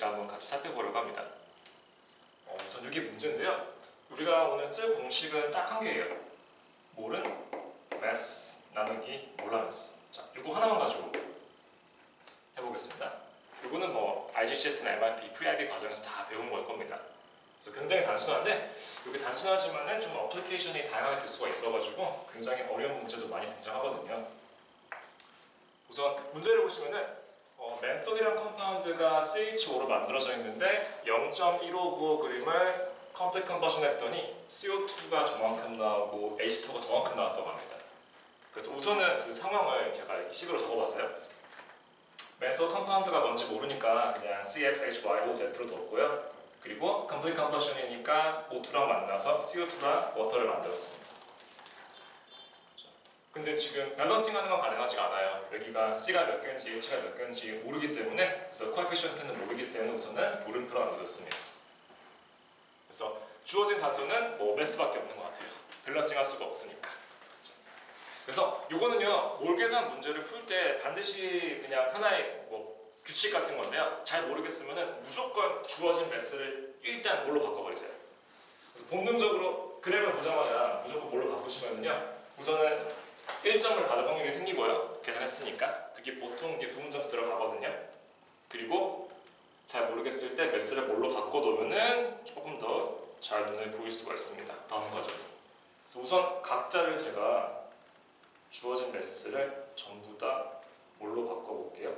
되는지를 한번 같이 살펴보려고 합니다. 어, 우선 여기 문제인데요. 우리가 오늘 쓸 공식은 딱 한 개예요. 몰은 mass 나누기 몰라메스. 자, 이거 하나만 가지고 해보겠습니다. 이거는 뭐 IGCS나 MIP, Pre-IB 과정에서 다 배운 걸 겁니다. 그래서 굉장히 단순한데 이게 단순하지만은 좀 어플리케이션이 다양하게 될 수가 있어가지고 굉장히 어려운 문제도 많이 등장하거든요. 우선 문제를 보시면은 어, 맨솔이란 컴파운드가 CH5로 만들어져 있는데 0.1595 그림을 컴플릿 컨버션 했더니 CO2가 저만큼 나오고 H2가 저만큼 나왔다고 합니다. 그래서 우선은 그 상황을 제가 이 식으로 적어봤어요. 맨솔 컴파운드가 뭔지 모르니까 그냥 CXHY로 Z로 뒀고요. 그리고 컴플릿 컨버션이니까 O2랑 만나서 CO2랑 워터를 만들었습니다. 근데 지금 밸런싱 하는 건 가능하지가 않아요. 여기가 C가 몇 개인지 H가 몇 개인지 모르기 때문에 그래서 코에피션트는 모르기 때문에 우선은 물음표로 남겨뒀습니다. 그래서 주어진 단서는 뭐 매스밖에 없는 것 같아요. 밸런싱 할 수가 없으니까. 그래서 이거는요 몰 계산 문제를 풀 때 반드시 그냥 하나의 뭐 규칙 같은 건데요. 잘 모르겠으면은 무조건 주어진 매스를 일단 뭘로 바꿔버리세요. 그래서 본능적으로 그래프를 보자마자 무조건 뭘로 바꾸시면은요 우선은 1점을 받을 확률이 생기고요. 계산했으니까. 그게 보통 이게 부분 점수 들어가거든요. 그리고 잘 모르겠을 때 매스를 뭘로 바꿔놓으면은 조금 더 잘 눈에 보일 수가 있습니다. 다음 과정. 그래서 우선 각자를 제가 주어진 매스를 전부 다 뭘로 바꿔볼게요.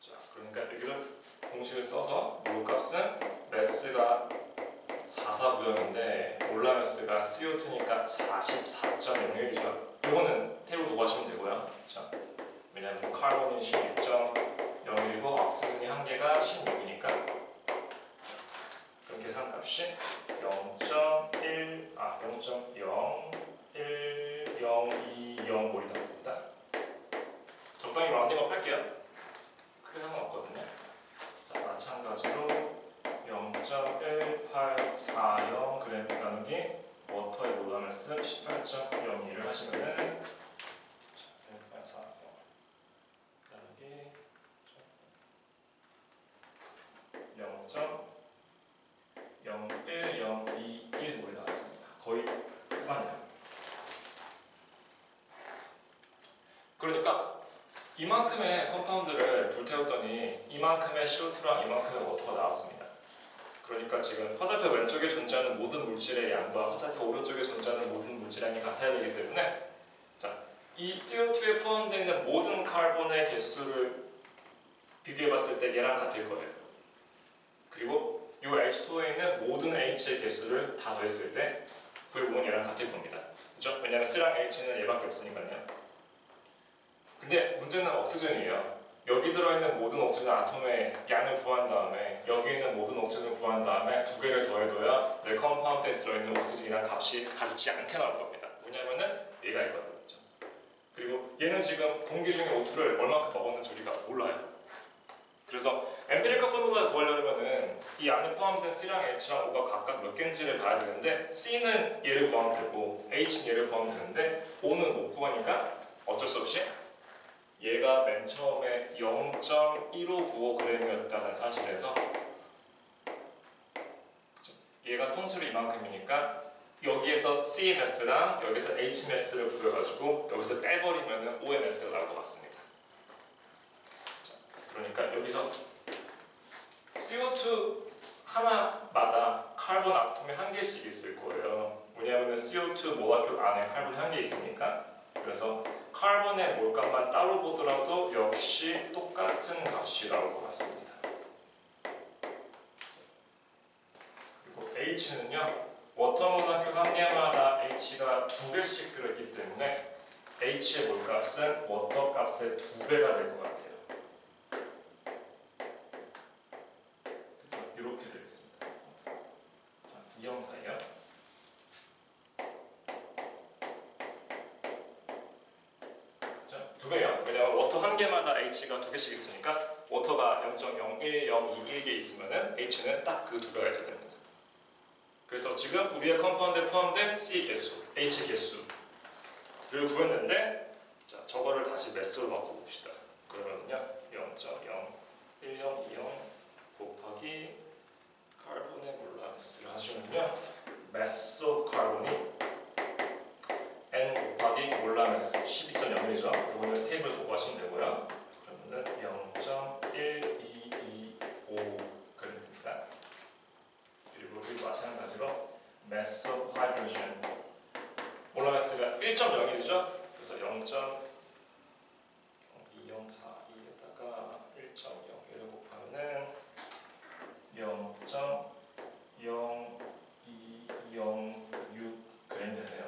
자, 그러니까 여기를 공식을 써서 요 값은 매스가 44부형인데 올라메스가 CO2니까 44.01이죠. 이거는 보고 하시면 되고요. 자, 왜냐하면 카본이 16.01이고 억시즌이 한 개가 16이니까 그럼 계산값이 0.1 아 0.01020몰이 나옵니다. 적당히 라운딩업 할게요. 크게 상관없거든요. 자 마찬가지로 0.1840 그램 나누기 워터의 모다메스 18.02를 하시면은 1840 나누기 0.01021몰이 나왔습니다. 거의 그만이에요. 그러니까 이만큼의 컴파운드를 불태웠더니 이만큼의 CO2랑 이만큼의 워터가 나왔습니다. 그러니까 지금 화살표 왼쪽에 존재하는 모든 물질의 양과 화살표 오른쪽에 존재하는 모든 물질의 양이 같아야 되기 때문에 자, 이 CO2에 포함되어 있는 모든 카본의 개수를 비교해 봤을 때 얘랑 같을 거예요. 그리고 이 H2에 있는 모든 H의 개수를 다 더했을 때 구해보면 얘랑 같을 겁니다. 그죠? 왜냐하면 C랑 H는 얘밖에 없으니까요. 근데 문제는 옥시전이에요. 여기 들어있는 모든 옥시전 아톰의 양을 구한 다음에 여기 있는 모든 옥시전을 구한 다음에 두 개를 더해둬야 내 컴파운드에 들어있는 옥시전이랑 값이 같지 않게 나올 겁니다. 뭐냐면은 얘가. 그죠? 그리고 얘는 지금 공기 중에 O2를 얼마큼 먹었는지 우리가 몰라요. 그래서 엠피리컬 포뮬라 구하려면은 이 안에 포함된 C랑 H랑 O가 각각 몇 개인지를 봐야 되는데 C는 얘를 구하면 되고 H는 얘를 구하면 되는데 O는 못 구하니까 어쩔 수 없이 얘가 맨 처음에 0.1595g이었다는 사실에서 얘가 통째로 이만큼이니까 여기에서 CMS랑 여기서 HMS를 구해가지고 여기서 빼버리면 OMS가 나올 것 같습니다. 자, 그러니까 여기서 CO2 하나마다 카본 아톰이 한 개씩 있을 거예요. 왜냐하면 CO2 모라큐 안에 카본이 한 개 있으니까 그래서 카본의 몰값만 따로 보더라도 역시 똑같은 값이 나올 것 같습니다. 그리고 H는요, 워터 모나큐 한 개마다 H가 두 개씩 들어있기 때문에 H의 몰값은 워터 값의 두 배가 될 것 같아요. 그래서 이렇게 되겠습니다. 자, 이 형상이요. 그죠? 두 배요. 왜냐면 워터 한 개마다 H가 두 개씩 있으니까 워터가 0.01021개 있으면은 H는 딱 그 두 배가 있어야 됩니다. 그래서 지금 우리의 컴파운드에 포함된 C 개수, H 개수를 구했는데 자 저거를 다시 매스로 바꿔봅시다. 그러면요 1형, 2형 곱하기 카본의 몰라스를 하시면요 of carbon이 n 곱하기 몰라메스 12.01이죠. 이거는 테이블 보고 하시면 되고요. 그러면은 0.1225 그립니다. 그리고 여기도 마찬가지로 of hydrogen 몰라메스가 1.01이죠. 그래서 0.2042에다가 1.01을 곱하면은 0.0206 그램 되네요.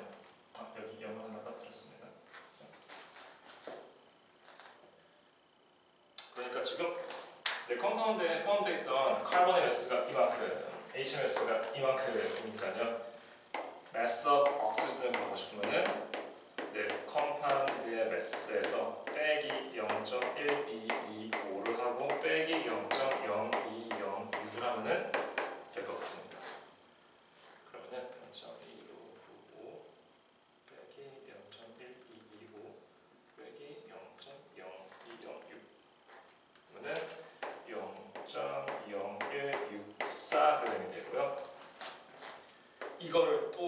아, 여기 0 하나가 들었습니다. 그러니까 지금 내 컴파운드에 포함되어 있던 카본의 매스가 이만큼, HMS가 이만큼이니까요. mass of oxygen을 구하고 싶으면은 내 컴파운드의 매스에서 빼기 0.1225를 하고 빼기 0.0206을 하면은 될 것 같습니다. 그러면은 0.225 빼기 0.1225 빼기 0.0206 그러면은 0.0164g이 되고요. 이거를 또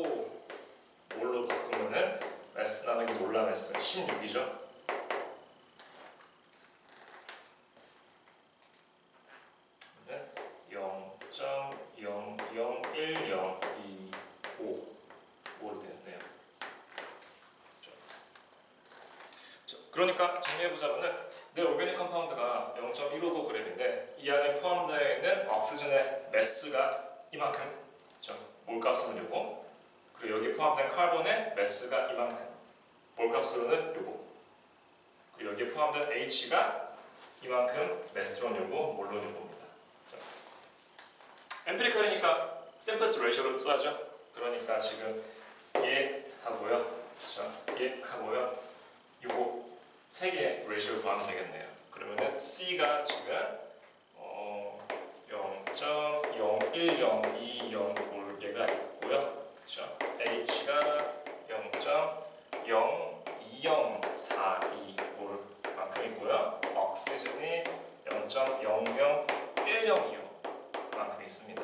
뭘로 바꾸면은 매스 매스 16이죠. 그러면 0.001025로 됐네요. 그렇죠. 자, 그러니까 정리해보자면은 내 오르가닉 컴파운드가 0.159g인데 이 안에 포함되어 있는 옥시전의 매스가 이만큼 그렇죠? 몰값으로는 요거 그리고 여기 포함된 카본의 매스가 이만큼 몰 값으로는 요거 그리고 여기에 포함된 H가 이만큼 매스론 요거 몰론 요거입니다 엠피리컬이니까 샘플스 레이쇼를 써야죠 그러니까 지금 얘 하고요 그렇죠? 얘 하고요 요거 세 개의 레이쇼를 구하면 되겠네요 그러면은 C가 지금 어, 0.01020 올 개가 있고요. 그렇죠? H가 0.02042 올 만큼 있고요. 옥시즌이 0.00102 만큼 있습니다.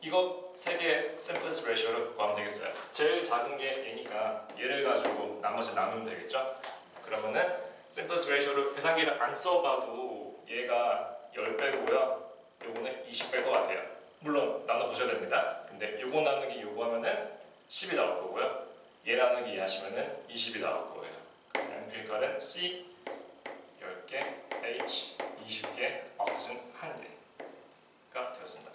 이거 세 개의 샘플스 레이쇼를 구하면 되겠어요. 제일 작은 게 얘니까 얘를 가지고 나머지 나누면 되겠죠? 그러면은 샘플스 레이쇼를 계산기를 안 써봐도 얘가 10배고요. 요거는 20배일 것 같아요. 물론 나눠보셔야 됩니다. 근데 요거 나누기 요거 하면은 10이 나올 거고요. 얘 나누기 얘 하시면은 20이 나올 거예요. 앰플리컬은 C 10개, H 20개, 옥시즌 1개가 되었습니다.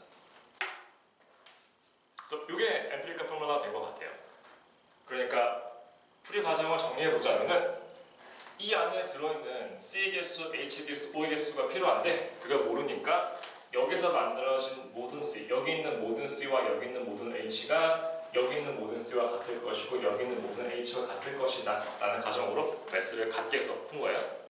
그래서 이게 앰플리컬 포뮬러가 된 것 같아요. 그러니까 풀이 과정을 정리해 보자면은 이 안에 들어있는 C의 개수, H의 개수, O의 개수가 필요한데 그걸 모르니까 여기서 만들어진 모든 C, 여기 있는 모든 C와 여기 있는 모든 H가 여기 있는 모든 C와 같을 것이고 여기 있는 모든 H와 같을 것이다 라는 가정으로 매스를 같게 해서 푼 거예요.